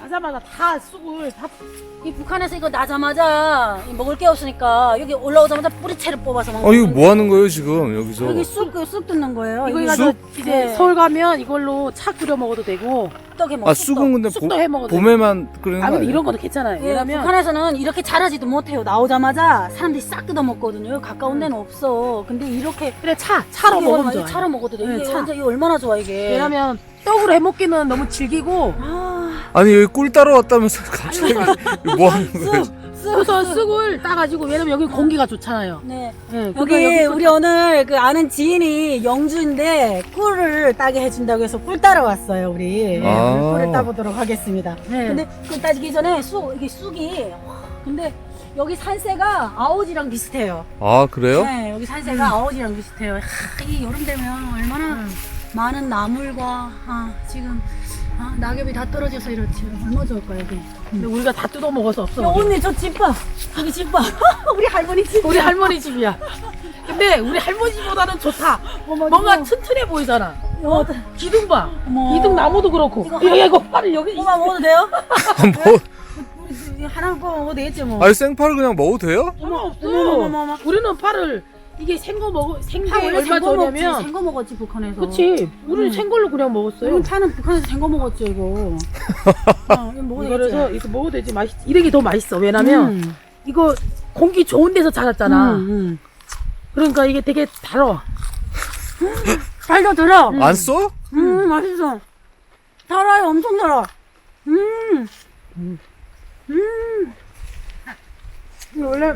나자마자 다 쑥을 다 이 북한에서 이거 나자마자 이 먹을 게 없으니까 여기 올라오자마자 뿌리채를 뽑아서 먹는 어 이거. 뭐 하는 거예요 지금 여기서? 여기 쑥, 그쑥 뜯는 거예요. 이거 가지고 쑥? 이제 네. 서울 가면 이걸로 차 끓여 먹어도 되고 떡에 먹어. 아 쑥은 근데 쑥도 보, 해 먹어도 되고 봄에만 끓이는 거 아 근데 아니에요? 이런 거는 괜찮아요 예, 왜냐면 북한에서는 이렇게 자라지도 못해요. 나오자마자 사람들이 싹 뜯어 먹거든요. 가까운 데는 없어. 근데 이렇게 그래 차 차로 먹으면 좋아요 차로 먹어도 돼. 네, 이게 차. 완전 이거 얼마나 좋아 이게. 왜냐면 떡으로 해 먹기는 너무 질기고 아, 아니 여기 꿀 따러 왔다면서 갑자기 뭐 하는 쑥. 그래서 쑥을 따가지고 왜냐면 여기 공기가 좋잖아요 네. 네, 여기 우리 오늘 그 아는 지인이 영주인데 꿀을 따게 해준다고 해서 꿀 따러 왔어요 우리. 네, 아. 오늘 꿀을 따보도록 하겠습니다. 네. 근데 꿀 따지기 전에 쑥 이게 쑥이 와, 근데 여기 산세가 아오지랑 비슷해요. 아 그래요? 네, 여기 산세가 아오지랑 비슷해요. 하, 이 여름 되면 얼마나 음. 많은 나물과 아, 지금 아, 낙엽이 다 떨어져서 이렇지. 얼마 좋을까 여기. 근데 우리가 다 뜯어 먹어서 없어 야, 언니 저 집 봐. 저기 집 봐. 우리 할머니 집. 우리 할머니 집이야 근데 우리 할머니 집보다는 좋다 어머, 뭔가 이거. 튼튼해 보이잖아 어, 기둥 봐 어머. 기둥 나무도 그렇고 이거 여기 이거 팔을 여기 뽑아 먹어도 돼요? 뭐? 우리 하나만 뽑아 먹어도 되겠지 뭐. 아니 생파를 그냥 먹어도 돼요? 어머 없어 어머, 어머, 어머, 어머. 우리는 팔을 이게 생거 먹어 생게 파 원래 얼마 생거 먹지. 전이냐면 생거 먹었지 북한에서. 그치 우리는 음. 생걸로 그냥 먹었어요 우리 파는 북한에서 생거 먹었죠 이거. 어, 이거 먹어도 되겠지. 이거 먹어도 되지 맛있 이런 게 더 맛있어 왜냐면 음. 이거 공기 좋은 데서 자랐잖아 음, 음. 그러니까 이게 되게 달아 살도 들어. 음, 안 써? 맛있어. 달아요 엄청 달아. 음. 음. 이거 원래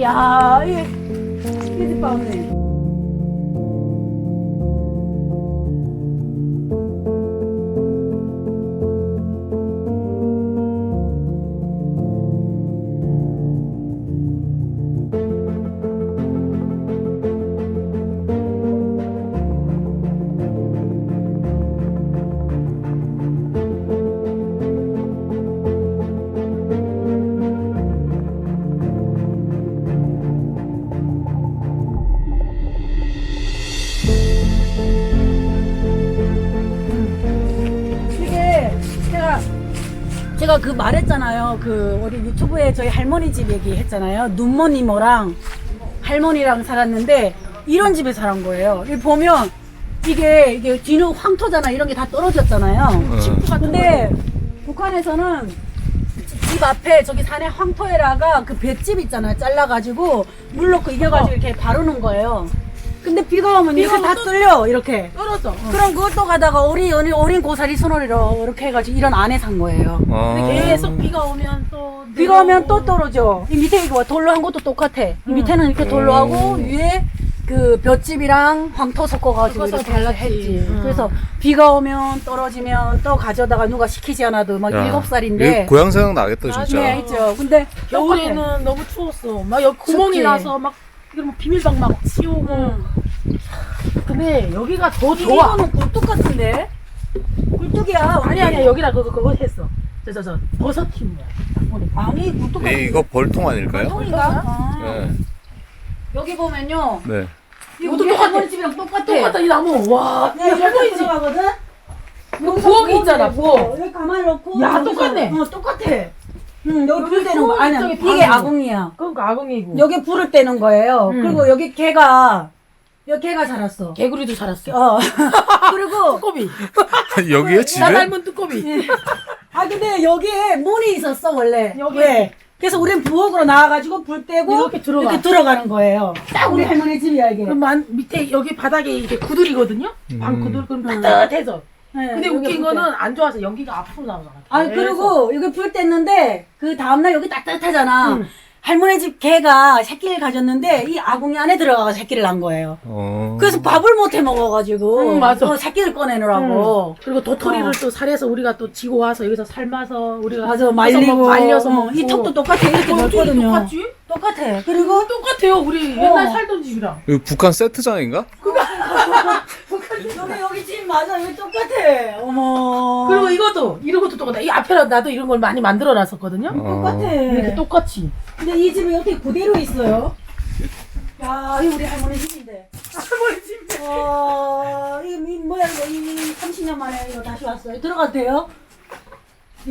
야 이게 이게 제가 그 말했잖아요. 그 우리 유튜브에 저희 할머니 집 얘기했잖아요. 눈머니모랑 할머니랑 살았는데 이런 집에 살은 거예요. 이 보면 이게 이게 뒤로 황토잖아 이런 게 다 떨어졌잖아요. 어. 근데 북한에서는 집 앞에 저기 산에 황토에다가 그 볏집 있잖아요. 잘라가지고 물 넣고 이겨가지고 이렇게 바르는 거예요. 근데 비가 오면 이렇게 비가 다 오면 뚫려 이렇게. 떨어져 어. 그럼 그것도 가다가 오리 오리 오린 고사리 손으로 이렇게 해가지고 이런 안에 산 거예요. 아. 근데 계속 비가 오면 또 비가 오면 또 떨어져. 이 밑에 이거 돌로 한 것도 똑같아. 이 밑에는 이렇게 돌로 하고 위에 그 볏짚이랑 황토 섞어가지고 섞어서 이렇게 달랐지. 했지. 음. 그래서 비가 오면 떨어지면 또 가져다가 누가 시키지 않아도 막 야, 일곱 살인데. 이거 고향 생각 나겠다 아, 진짜. 네, 있죠. 근데 겨울에는 너무 추웠어 막 여기 구멍이 춥지. 나서 막 이런 뭐 비밀방 막 치우고 음. 근데 여기가 더 이- 좋아 이거는 굴뚝 같은데? 굴뚝이야. 아니 아니야 여기다 그거 그거 했어 저 저 저 버섯 팀이야 아니 굴뚝 같은데. 이, 이거 벌통 아닐까요? 통인가? 아. 네. 여기 보면요. 네. 이거 우리 똑같아. 할머니 집이랑 똑같아. 똑같다 이 나무 와 야, 이거 할머니 집 들어가거든? 여기서 부엌이 있잖아, 부엌. 여기 가만히 놓고. 야, 여기서- 똑같네. 어, 똑같아. 응, 여기 여기 불 때는 거. 부엌 아니, 저기 이게 방이고. 아궁이야. 그러니까 아궁이고 여기 불을 때는 거예요. 음. 그리고 여기 개가, 여기 개가 자랐어. 개구리도 자랐어 어. 그리고, 뚜꼬비 여기에 나 집에? 닮은 뚜꼬비 아, 근데 여기에 문이 있었어, 원래. 여기. 왜? 그래서 우린 부엌으로 나와가지고 불 떼고 이렇게 들어가. 이렇게 들어가 는 거예요. 딱 우리 할머니 집이야, 이게. 그럼 만, 밑에 여기 바닥에 이게 구들이거든요 방 구들 그럼 따뜻해서 네, 근데 여기 웃긴. 거는 안 좋아서 연기가 앞으로 나오잖아 아니 그리고 여기 불 뗐는데 그 다음날 여기 따뜻하잖아. 음. 할머니 집 개가 새끼를 가졌는데 이 아궁이 안에 들어가서 새끼를 낳은 거예요. 어. 그래서 밥을 못 해 먹어가지고 음, 맞아. 어, 새끼를 꺼내느라고. 그리고 도토리를 어. 또 살에서 우리가 또 지고 와서 여기서 삶아서 우리가 맞아 말리고 뭐 말려서 어, 먹고 이 턱도 똑같아 이렇게 어, 어떻게 넓거든요. 똑같지? 똑같아. 그리고 똑같아요 우리 어. 옛날 살던 집이랑 이거 북한 세트장인가? 여기 여기 집 맞아 여기 똑같아. 어머. 그리고 이것도 이런 것도 똑같아 이 앞에다 나도 이런 걸 많이 만들어 놨었거든요 똑같아. 이렇게 똑같이 근데 이 집이 어떻게 그대로 있어요? 야, 이 우리 할머니 집인데. 할머니 집 어, 이, 이 뭐야, 이거, 이 30년 만에 이거 다시 왔어요. 들어가도 돼요?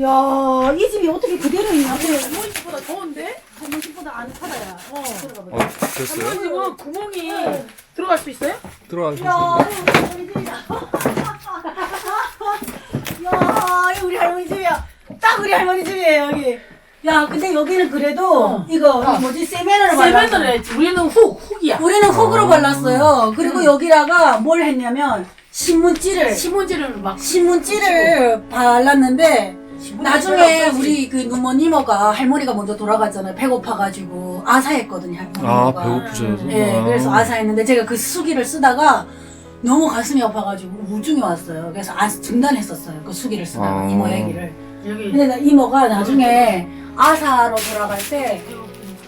야, 이 집이 어떻게 그대로 있냐? 할머니 집보다 좋은데? 할머니 집보다 아늑하다야. 어. 어, 됐어요? 할머니 집은 구멍이 들어갈 수 있어요? 들어가셨어요? 야, 이거 우리 집이야. 야, 이거 우리 할머니 집이야. 딱 우리 할머니 집이에요, 여기. 야, 근데 여기는 그래도 어. 이거 어. 뭐지 세면으로 발랐어. 세면을 했지. 우리는 훅, 훅이야. 우리는 흙으로 아. 발랐어요. 그리고 여기다가 뭘 했냐면 신문지를 신문지를 막 신문지를 발랐는데 나중에. 우리 그 누모니모가 할머니가 먼저 돌아갔잖아요. 배고파가지고 아사했거든요. 아, 할머니가. 배고프셔서? 예, 아. 그래서 아사했는데 제가 그 수기를 쓰다가 너무 가슴이 아파가지고 우중이 왔어요. 그래서 아, 중단했었어요. 그 수기를 쓰다가 아. 이모 얘기를. 여기 근데 나 이모가 나중에 아사로 돌아갈 때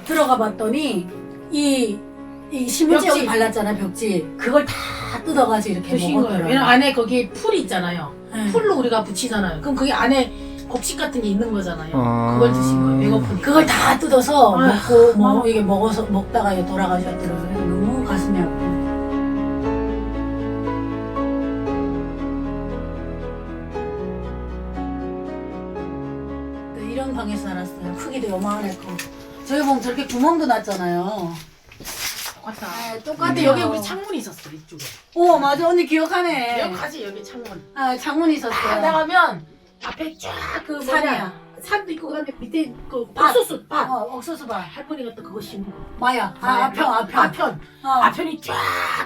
들어가 봤더니 이, 이 신문지 벽지. 여기 발랐잖아요. 벽지. 그걸 다 뜯어가지고 이렇게 드신 거예요. 먹었더라고요. 왜냐면 안에 거기 풀이 있잖아요. 네. 풀로 우리가 붙이잖아요. 그럼 거기 안에 곡식 같은 게 있는 거잖아요. 아. 그걸 드신 거예요. 배고프니까. 그걸 다 뜯어서 아휴, 먹고 뭐 아휴. 이게 먹어서 먹다가 돌아가셨더라고요. 그래서 너무 가슴이 아프고. 네, 이런 방에서 살았어요. 크기도 요만했고. 저기 보면 저렇게 구멍도 났잖아요. 똑같다. 아, 똑같아요. 근데 여기 우리 창문이 있었어 이쪽에. 오 맞아 언니 기억하네. 기억하지 여기 창문. 아 창문이 딱 있었어요. 나가면 앞에 쫙그 산이야. 산도 있고 그다음에 밑에 그 밭. 옥수수 밭. 어 옥수수 봐. 할머니가 또 그거 심은 거. 마야. 아 아편 아편. 아편. 어. 아편이 쫙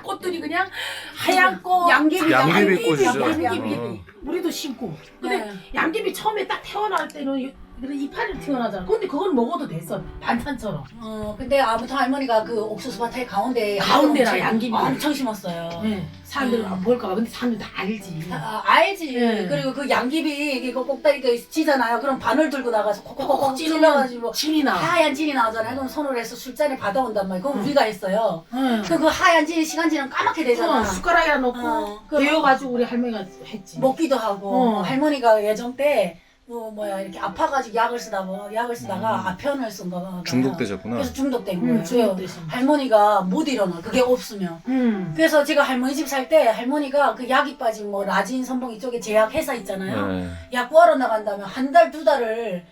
꽃들이 그냥 하얀 꽃. 양귀비 양귀비 꽃이죠. 양귀비. 양귀비. 우리도 심고. 근데 네. 양귀비 처음에 딱 태어날 때는 이- 그래 이파리 튀어나잖아. 근데 그건 먹어도 됐어. 반찬처럼. 어 근데 아무튼 할머니가 그 옥수수 밭에 가운데 가운데라 엄청- 양귀비. 엄청 심었어요. 네. 사람들 음. 뭘까 봐. 근데 사람들 다 알지. 아, 알지. 네. 그리고 그 양귀비 이거 꼭다리 그 치잖아요. 그럼 바늘 들고 나가서 콕콕콕 콕콕 찔러가지고 침이 나. 하얀 진이 나오잖아요. 그럼 손으로 해서 술잔에 받아온단 말이에요. 그건 응. 우리가 했어요. 응. 그, 그 하얀 진이 시간 지나면 까맣게 되잖아. 어, 숟가락에 넣고 어, 그- 데워가지고 우리 할머니가 했지. 먹기도 하고 어. 할머니가 예전 때 뭐, 뭐야 이렇게 아파가지고 약을 쓰다 뭐 약을 쓰다가 음. 아편을 쓴 거가 중독되셨구나. 그래서 중독된 응, 거예요. 중독되신. 할머니가 못 일어나 그게 없으면 응. 그래서 제가 할머니 집 살 때 할머니가 그 약이 빠진 뭐 라진 선봉 이쪽에 제약 회사 있잖아요. 네. 약 구하러 나간다면 한 달 두 달을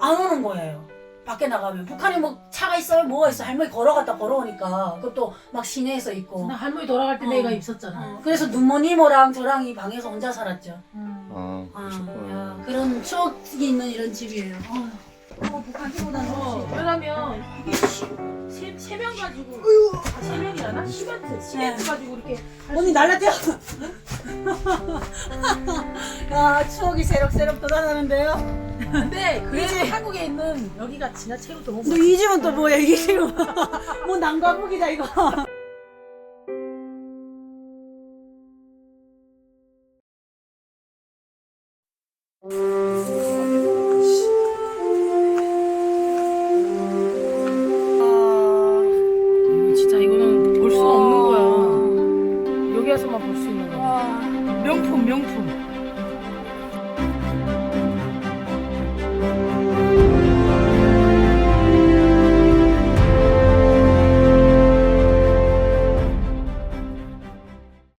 안 오는 거예요. 밖에 나가면 북한에 뭐 차가 있어요 뭐가 있어 할머니 걸어갔다 걸어오니까 그것도 막 시내에서 있고 나 할머니 돌아갈 때 어. 내가 있었잖아. 어, 그래서 눈모니모랑 저랑 이 방에서 혼자 살았죠. 응. 아, 아, 그러셨구나. 야, 그런 추억이 있는 이런 집이에요. 어, 어, 북한 피보다 어, 는 왜냐면 이게 세명 가지고 아, 세 명이라나? 시멘트 시멘트 가지고 이렇게 언니 날라뛰어. 야 추억이 새록새록 돋아나는데요. 근데 네. 그래도 한국에 있는 여기가 진짜 최고도 너무 너 이 집은 또 뭐야 이게 지금 뭐 난과북이다 이거. 음. 이거 아, 진짜 이거는 볼 수가 없는 거야. 여기 와서만 볼 수 있는 거야. 명품 명품.